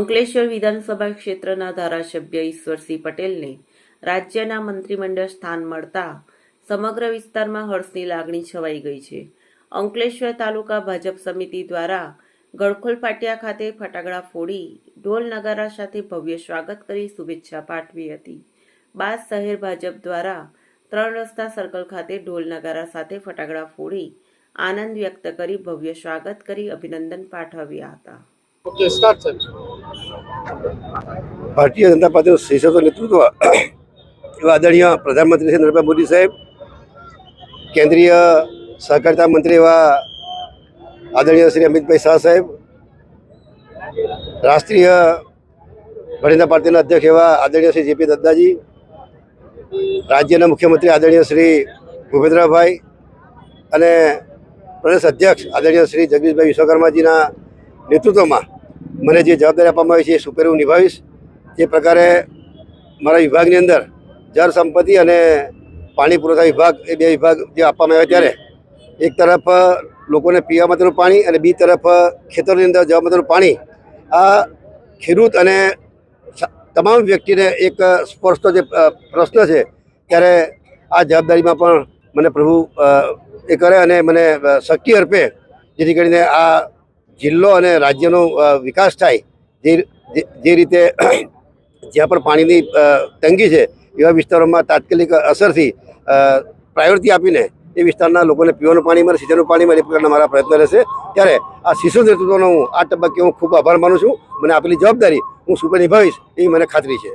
અંકલેશ્વર વિધાનસભા ક્ષેત્રના ધારાસભ્ય ઈશ્વરસિંહ પટેલને રાજ્યના મંત્રીમંડળ સ્થાન મળતા સમગ્ર વિસ્તારમાં હર્ષની લાગણી છવાઈ ગઈ છે. અંકલેશ્વર તાલુકા ભાજપ સમિતિ દ્વારા ગળખોલ પાટિયા ખાતે ફટાકડા ફોડી ઢોલ નગારા સાથે ભવ્ય સ્વાગત કરી શુભેચ્છા પાઠવી હતી. બાદ શહેર ભાજપ દ્વારા ત્રણ રસ્તા સર્કલ ખાતે ઢોલ નગારા સાથે ફટાકડા ફોડી આનંદ વ્યક્ત કરી ભવ્ય સ્વાગત કરી અભિનંદન પાઠવ્યા હતા. Okay start sir Bharatiya Janata પાર્ટીનું શીર્ષક નેતૃત્વ. એવા આદરણીય પ્રધાનમંત્રી શ્રી નરેન્દ્ર મોદી સાહેબ, કેન્દ્રીય સહકારિતા મંત્રી એવા આદરણીય શ્રી અમિતભાઈ શાહ સાહેબ, રાષ્ટ્રીય ભારતીય પાર્ટીના અધ્યક્ષ એવા આદરણીય શ્રી જેપી દત્તાજી રાજ્યના મુખ્યમંત્રી આદરણીય શ્રી ભૂપેન્દ્રભાઈ અને પ્રદેશ અધ્યક્ષ આદરણીય શ્રી જગદીશભાઈ વિશ્વકર્માજીના નેતૃત્વમાં મને જે જવાબદારી આપવામાં આવી છે, એ સુપેરે હું નિભાવીશ. જે પ્રકારે મારા વિભાગની અંદર જળ સંપત્તિ અને પાણી પુરવઠા વિભાગ, એ બે વિભાગ જે આપવામાં આવ્યા ત્યારે, એક તરફ લોકોને પીવા માટેનું પાણી અને બીજી તરફ ખેતરોની અંદર જવા માટેનું પાણી, આ ખેડૂત અને તમામ વ્યક્તિને એક સ્પર્શતો જે પ્રશ્ન છે, ત્યારે આ જવાબદારીમાં પણ મને પ્રભુ એ કરે અને મને શક્તિ અર્પે, જેથી કરીને આ જિલ્લો અને રાજ્યનો વિકાસ થાય, જે જે- રીતે જ્યાં પણ પાણીની તંગી છે, એવા વિસ્તારોમાં તાત્કાલિક અસરથી પ્રાયોરિટી આપીને એ વિસ્તારના લોકોને પીવાનું પાણી મળે, સિંચાઈનું પાણી મળે, એ પ્રકારના મારા પ્રયત્ન રહેશે. ત્યારે આ શિશુ નેતૃત્વનો હું આ તબક્કે હું ખૂબ આભાર માનું છું. મને આપેલી જવાબદારી હું સુપર નિભાવીશ એવી મને ખાતરી છે.